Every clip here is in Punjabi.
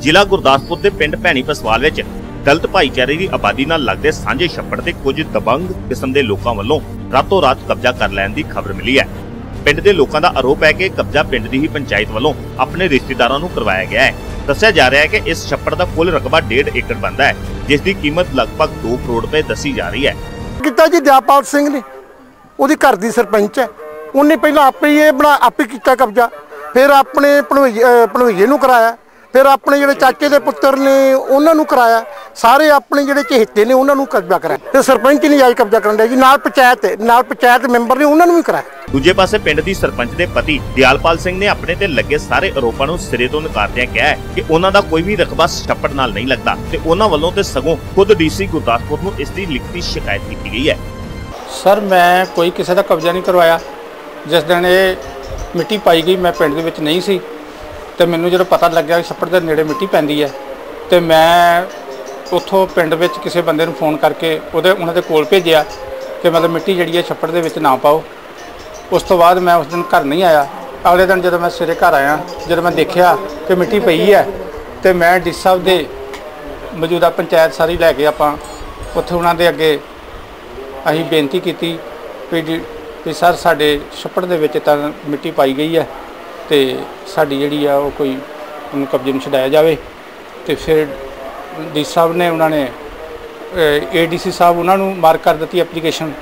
ਜ਼ਿਲ੍ਹਾ ਗੁਰਦਾਸਪੁਰ ਦੇ ਪਿੰਡ ਭੈਣੀ ਪਸਵਾਲ ਵਿੱਚ ਦਲਿਤ ਭਾਈਚਾਰੇ ਦੀ ਆਬਾਦੀ ਨਾਲ ਲੱਗਦੇ ਸਾਂਝੇ ਛੱਪੜ ਤੇ ਕੁਝ ਦਬੰਗ ਕਿਸਮ ਦੇ ਲੋਕਾਂ ਵੱਲੋਂ ਰਾਤੋਂ ਰਾਤ ਕਬਜ਼ਾ ਕਰ ਲੈਣ ਦੀ ਖਬਰ ਮਿਲੀ ਹੈ। ਪਿੰਡ ਦੇ ਲੋਕਾਂ ਦਾ ਆਰੋਪ ਹੈ ਕਿ ਕਬਜ਼ਾ ਪਿੰਡ ਦੀ ਹੀ ਪੰਚਾਇਤ ਵੱਲੋਂ ਆਪਣੇ ਰਿਸ਼ਤੇਦਾਰਾਂ ਨੂੰ ਕਰਵਾਇਆ ਗਿਆ ਹੈ। ਦੱਸਿਆ ਜਾ ਰਿਹਾ ਹੈ ਕਿ ਇਸ ਛੱਪੜ ਦਾ ਕੁੱਲ ਰਕਬਾ 1.5 ਏਕੜ ਬਣਦਾ ਹੈ, ਜਿਸ ਦੀ ਕੀਮਤ ਲਗਭਗ 2 ਕਰੋੜ ਰੁਪਏ ਦੱਸੀ ਜਾ ਰਹੀ ਹੈ। ਕੀਤਾ ਜੀ ਦਿਆਪਾਲ ਸਿੰਘ ਨੇ, ਉਹਦੀ ਘਰ ਦੀ ਸਰਪੰਚ ਹੈ। ਉਹਨੇ ਪਹਿਲਾਂ ਆਪੇ ਹੀ ਇਹ ਬਣਾ, ਆਪੇ ਕੀਤਾ ਕਬਜ਼ਾ। ਫਿਰ ਆਪਣੇ ਭਣਵਈਏ ਨੂੰ ਕਰਾਇਆ। ਫਿਰ ਆਪਣੇ ਜਿਹੜੇ ਚਾਚੇ ਦੇ ਪੁੱਤਰ ਨੇ ਉਹਨਾਂ ਨੂੰ ਕਰਾਇਆ। ਸਾਰੇ ਆਪਣੇ ਜਿਹੜੇ ਚਹੇਤੇ ਨੇ ਉਹਨਾਂ ਨੂੰ ਕਬਜ਼ਾ ਕਰਾਇਆ। ਤੇ ਸਰਪੰਚ ਨੇ ਜਾਇਜ਼ ਕਬਜ਼ਾ ਕਰਨ ਡਿਆ ਜੀ ਨਾਲ ਪੰਚਾਇਤ ਨਾਲ ਪੰਚਾਇਤ ਮੈਂਬਰ ਨੇ ਉਹਨਾਂ ਨੂੰ ਵੀ ਕਰਾਇਆ। ਦੂਜੇ ਪਾਸੇ ਪਿੰਡ ਦੀ ਸਰਪੰਚ ਦੇ ਪਤੀ ਦਿਆਲਪਾਲ ਸਿੰਘ ਨੇ ਆਪਣੇ ਤੇ ਲੱਗੇ ਸਾਰੇ ਆਰੋਪਾਂ ਨੂੰ ਸਿਰੇ ਤੋਂ ਨਕਾਰਦਿਆਂ ਕਿਹਾ ਕਿ ਉਹਨਾਂ ਦਾ ਕੋਈ ਵੀ ਰਕਬਾ ਛੱਪੜ ਨਾਲ ਨਹੀਂ ਲੱਗਦਾ ਤੇ ਉਹਨਾਂ ਵੱਲੋਂ ਤੇ ਸਗੋਂ ਖੁਦ ਡੀਸੀ ਗੁਰਦਾਸਪੁਰ ਨੂੰ ਇਸ ਦੀ ਲਿਖਤੀ ਸ਼ਿਕਾਇਤ ਕੀਤੀ ਗਈ ਹੈ। ਸਰ ਮੈਂ ਕੋਈ ਕਿਸੇ ਦਾ ਕਬਜ਼ਾ ਨਹੀਂ ਕਰਵਾਇਆ। ਜਿਸ ਦਿਨ ਇਹ ਮਿੱਟੀ ਪਾਈ ਗਈ ਮੈਂ ਪਿੰਡ ਦੇ ਵਿੱਚ ਨਹੀਂ ਸੀ। ਤੇ ਮੈਨੂੰ ਜਦੋਂ ਪਤਾ ਲੱਗਿਆ ਕਿ ਛੱਪੜ ਦੇ ਨੇੜੇ ਮਿੱਟੀ ਪੈਂਦੀ ਹੈ, ਤੇ ਮੈਂ ਉੱਥੋਂ ਪਿੰਡ ਵਿੱਚ ਕਿਸੇ ਬੰਦੇ ਨੂੰ ਫੋਨ ਕਰਕੇ ਉਹਦੇ, ਉਹਨਾਂ ਦੇ ਕੋਲ ਭੇਜਿਆ ਕਿ ਮਤਲਬ ਮਿੱਟੀ ਜਿਹੜੀ ਹੈ ਛੱਪੜ ਦੇ ਵਿੱਚ ਨਾ ਪਾਓ। ਉਸ ਤੋਂ ਬਾਅਦ ਮੈਂ ਉਸ ਦਿਨ ਘਰ ਨਹੀਂ ਆਇਆ। ਅਗਲੇ ਦਿਨ ਜਦੋਂ ਮੈਂ ਸਵੇਰੇ ਘਰ ਆਇਆ, ਜਦੋਂ ਮੈਂ ਦੇਖਿਆ ਕਿ ਮਿੱਟੀ ਪਈ ਹੈ, ਤੇ ਮੈਂ ਡੀ ਸਾਹਿਬ ਦੇ ਮੌਜੂਦਾ ਪੰਚਾਇਤ ਸਾਰੀ ਲੈ ਕੇ ਆਪਾਂ ਉੱਥੇ ਉਹਨਾਂ ਦੇ ਅੱਗੇ ਅਸੀਂ ਬੇਨਤੀ ਕੀਤੀ ਵੀ ਜੀ- ਵੀ ਸਰ ਸਾਡੇ ਛੱਪੜ ਦੇ ਵਿੱਚ ਤਾਂ ਮਿੱਟੀ ਪਾਈ ਗਈ ਹੈ। ਤੇ ਸਾਡੀ ਜਿਹੜੀ ਆ ਉਹ ਕੋਈ ਉਹਨੂੰ ਕਬਜ਼ੇ ਨੂੰ ਛਡਾਇਆ ਜਾਵੇ ਤੇ ਫਿਰ ਡੀ ਸਾਹਿਬ ਨੇ ਉਹਨਾਂ ਨੇ ਏਡੀਸੀ ਸਾਹਿਬ ਉਹਨਾਂ ਨੂੰ ਮਾਰਕ ਕਰ ਦਿੱਤੀ ਐਪਲੀਕੇਸ਼ਨ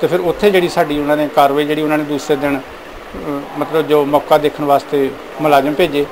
ਤੇ ਫਿਰ ਉੱਥੇ ਜਿਹੜੀ ਸਾਡੀ ਉਹਨਾਂ ਨੇ ਕਾਰਵਾਈ ਜਿਹੜੀ ਉਹਨਾਂ ਨੇ ਦੂਸਰੇ ਦਿਨ ਮਤਲਬ ਜੋ ਮੌਕਾ ਦੇਖਣ ਵਾਸਤੇ ਮੁਲਾਜ਼ਮ ਭੇਜੇ,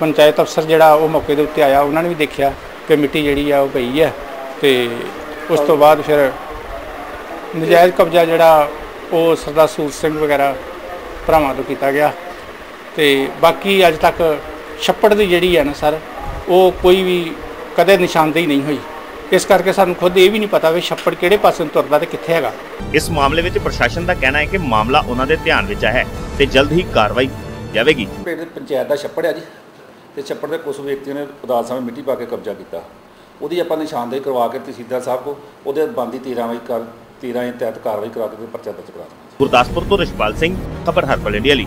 ਪੰਚਾਇਤ ਅਫਸਰ ਜਿਹੜਾ ਉਹ ਮੌਕੇ ਦੇ ਉੱਤੇ ਆਇਆ, ਉਹਨਾਂ ਨੇ ਵੀ ਦੇਖਿਆ ਕਿ ਮਿੱਟੀ ਜਿਹੜੀ ਆ ਉਹ ਪਈ ਹੈ ਤੇ ਉਸ ਤੋਂ ਬਾਅਦ ਫਿਰ ਨਜਾਇਜ਼ ਕਬਜ਼ਾ ਜਿਹੜਾ ਉਹ ਸਰਦਾਰ ਸੂਰ ਸਿੰਘ ਵਗੈਰਾ ਭਰਾਵਾਂ ਤੋਂ ਕੀਤਾ ਗਿਆ। ਤੇ ਬਾਕੀ ਅੱਜ ਤੱਕ ਛੱਪੜ ਦੀ ਜਿਹੜੀ ਹੈ ਨਾ ਸਰ ਉਹ ਕੋਈ ਵੀ ਕਦੇ ਨਿਸ਼ਾਨਦੇਹੀ ਨਹੀਂ ਹੋਈ। ਇਸ ਕਰਕੇ ਸਾਨੂੰ ਖੁਦ ਇਹ ਵੀ ਨਹੀਂ ਪਤਾ ਵੀ ਛੱਪੜ ਕਿਹੜੇ ਪਾਸੇ ਨੂੰ ਤੁਰਦਾ ਤੇ ਕਿੱਥੇ ਹੈਗਾ। ਇਸ ਮਾਮਲੇ ਵਿੱਚ ਪ੍ਰਸ਼ਾਸਨ ਦਾ ਕਹਿਣਾ ਹੈ ਕਿ ਮਾਮਲਾ ਉਹਨਾਂ ਦੇ ਧਿਆਨ ਵਿੱਚ ਹੈ ਤੇ ਜਲਦ ਹੀ ਕਾਰਵਾਈ ਜਾਵੇਗੀ। ਪਿੰਡ ਪੰਚਾਇਤ ਦਾ ਛੱਪੜ ਹੈ ਜੀ ਤੇ ਛੱਪੜ ਦੇ ਕੁਝ ਵਿਅਕਤੀਆਂ ਨੇ ਅਦਾਲਤ ਸਾਹਮਣੇ ਮਿੱਟੀ ਪਾ ਕੇ ਕਬਜ਼ਾ ਕੀਤਾ। ਉਹਦੀ ਆਪਾਂ ਨਿਸ਼ਾਨਦੇਹੀ ਕਰਵਾ ਕੇ ਤਹਿਸੀਲਦਾਰ ਸਾਹਿਬ ਕੋ ਉਹਦੇ ਬੰਦੀ 13 ਵਜੇ ਕਰ 13 ਦੇ ਤਹਿਤ ਕਾਰਵਾਈ ਕਰਾ ਕੇ ਪਰਚਾ ਦਰਜ ਕਰਾ ਦਿੱਤਾ। ਗੁਰਦਾਸਪੁਰ ਤੋਂ ਰਿਸ਼ਪਾਲ ਸਿੰਘ ਖਬਰ ਹਰਪਲ ਇੰਡੀਆ ਲਈ।